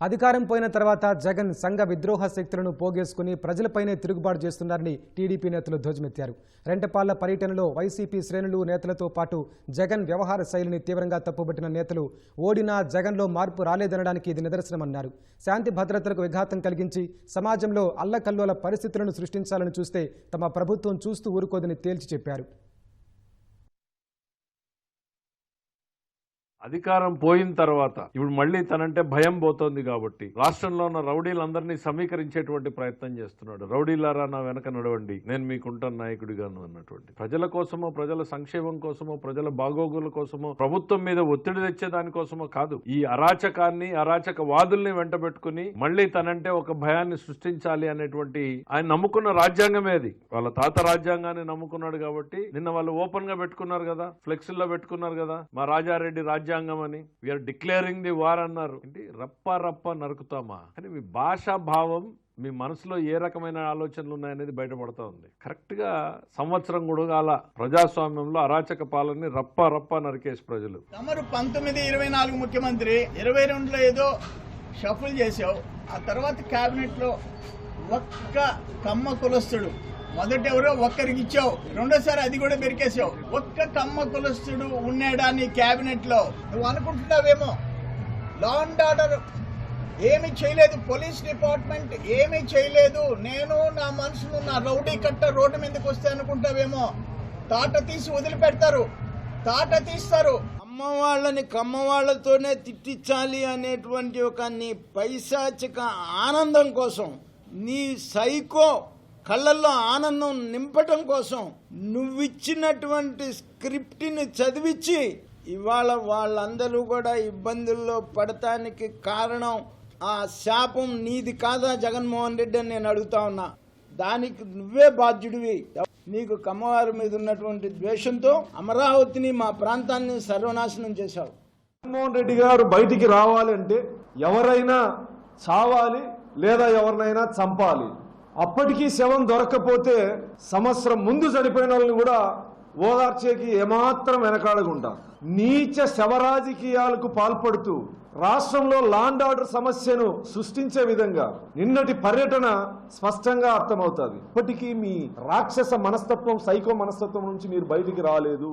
అధికారం పోయిన తర్వాత జగన్ సంఘ విద్రోహ శక్తులను పోగేసుకుని ప్రజలపైనే తిరుగుబాటు చేస్తున్నారని టీడీపీ నేతలు ధ్వజమెత్తారు. రెంటపాళ్ళ పర్యటనలో వైసీపీ శ్రేణులు నేతలతో పాటు జగన్ వ్యవహార శైలిని తీవ్రంగా తప్పుబట్టిన నేతలు ఓడినా జగన్లో మార్పు రాలేదనడానికి ఇది నిదర్శనమన్నారు. శాంతి భద్రతలకు విఘాతం కలిగించి సమాజంలో అల్లకల్లోల పరిస్థితులను సృష్టించాలని చూస్తే తమ ప్రభుత్వం చూస్తూ ఊరుకోదని తేల్చి చెప్పారు. అధికారం పోయిన తర్వాత ఇప్పుడు మళ్ళీ తనంటే భయం పోతోంది కాబట్టి రాష్ట్రంలో ఉన్న రౌడీలందరినీ సమీకరించేటువంటి ప్రయత్నం చేస్తున్నాడు. రౌడీలారా నా వెనక నడవండి. నేను మీకుంటాను నాయకుడిగాను అన్నటువంటి. ప్రజల కోసమో ప్రజల సంక్షేమం కోసమో ప్రజల బాగోగుల కోసమో ప్రభుత్వం మీద ఒత్తిడి తెచ్చే దానికోసమో కాదు. ఈ అరాచకాన్ని అరాచక వాదుల్ని వెంటబెట్టుకుని మళ్ళీ తనంటే ఒక భయాన్ని సృష్టించాలి అనేటువంటి ఆయన నమ్ముకున్న రాజ్యాంగమే అది. వాళ్ళ తాత రాజ్యాంగాన్ని నమ్ముకున్నాడు కాబట్టి నిన్న వాళ్ళు ఓపెన్గా పెట్టుకున్నారు కదా ఫ్లెక్సీల్లో పెట్టుకున్నారు కదా మా రాజారెడ్డి రాజ్యాంగం అని. వీఆర్ డిక్లేరింగ్ ది వార్ అన్నారు. ఏంటి? రప్ప రప్ప నరుకుతామా? అని మీ భాషా భావం మీ మనసులో ఏ రకమైన ఆలోచనలు ఉన్నాయనేది బయటపడతా ఉంది. కరెక్ట్గా సంవత్సరం కూడా అలా ప్రజాస్వామ్యంలో అరాచక పాలనని రప్ప రప్ప నరికేసి ప్రజలు. తమరు పంతొమ్మిది ఇరవై నాలుగు ముఖ్యమంత్రి ఇరవై రెండులో ఏదో షఫుల్ చేసావు ఆ తర్వాత క్యాబినెట్లో ఒక్క కమ్మ కులస్తుడు మొదట ఎవరో ఒక్కరికి ఇచ్చావు రెండోసారి అది కూడా బెరికేసావు ఒక్క కమ్మ కులస్తుడు ఉన్నాడా నీ క్యాబినెట్లో నువ్వు అనుకుంటున్నావేమో? లా అండ్ ఆర్డర్ ఏమీ చేయలేదు పోలీస్ డిపార్ట్మెంట్ ఏమీ చేయలేదు. నేను నా మనుషులు నా రౌడీ కట్ట రోడ్డు మీదకి వస్తే అనుకుంటావేమో? తాట తీసి వదిలిపెడతారు తాట తీస్తారు. అమ్మ వాళ్ళని కమ్మ వాళ్ళతోనే తిట్టించాలి అనేటువంటి ఒక నీ పైశాచిక ఆనందం కోసం నీ సైకో కళ్ళల్లో ఆనందం నింపటం కోసం నువ్విచ్చినటువంటి స్క్రిప్ట్ని చదివించి ఇవాళ వాళ్ళందరూ కూడా ఇబ్బందుల్లో పడటానికి కారణం ఆ శాపం నీది కాదా జగన్మోహన్ రెడ్డి అని నేను అడుగుతా ఉన్నా. దానికి నువ్వే బాధ్యుడివి. నీకు కమ్మవారి మీద ఉన్నటువంటి ద్వేషంతో అమరావతిని మా ప్రాంతాన్ని సర్వనాశనం చేశావు. జగన్మోహన్ రెడ్డి గారు బయటికి రావాలంటే ఎవరైనా చావాలి లేదా ఎవరినైనా చంపాలి. అప్పటికీ శవం దొరకకపోతే సంవత్సరం ముందు చనిపోయిన వాళ్ళని కూడా ఓదార్చేకి ఏమాత్రం వెనకాడకుండా నీచ శవరాజకీయాలకు పాల్పడుతూ రాష్ట్రంలో లాండ్ ఆర్డర్ సమస్యను సృష్టించే విధంగా నిన్నటి పర్యటన స్పష్టంగా అర్థమవుతుంది. ఇప్పటికీ మీ రాక్షస మనస్తత్వం సైకో మనస్తత్వం నుంచి మీరు బయటికి రాలేదు.